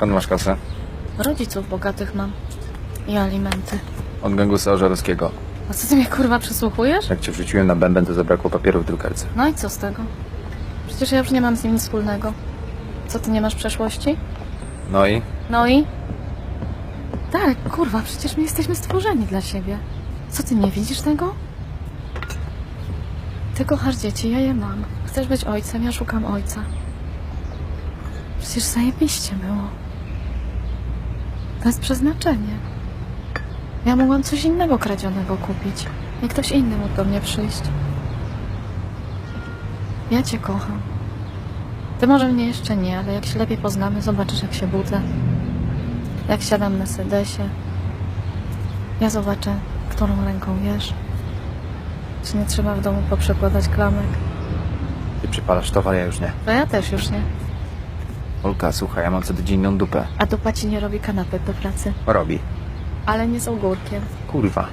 Skąd masz kasę? Rodziców bogatych mam. I alimenty. Od gangusa Ożarowskiego. A co ty mnie kurwa przesłuchujesz? Jak cię wrzuciłem na bęben, to zabrakło papieru w drukarce. No i co z tego? Przecież ja już nie mam z nim nic wspólnego. Co ty nie masz przeszłości? No i? No i? Tak, kurwa, przecież my jesteśmy stworzeni dla siebie. Co ty nie widzisz tego? Ty kochasz dzieci, ja je mam. Chcesz być ojcem, ja szukam ojca. Przecież zajebiście było. To jest przeznaczenie. Ja mogłam coś innego kradzionego kupić. Nie ktoś inny mógł do mnie przyjść. Ja cię kocham. Ty może mnie jeszcze nie, ale jak się lepiej poznamy, zobaczysz jak się budzę. Jak siadam na sedesie. Ja zobaczę, którą ręką jesz. Czy nie trzeba w domu poprzekładać klamek? Ty przypalasz towar, ja już nie. To ja też już nie. Olka, słuchaj, ja mam co tydzień inną dupę. A dupa ci nie robi kanapek do pracy. Robi. Ale nie z ogórkiem. Kurwa.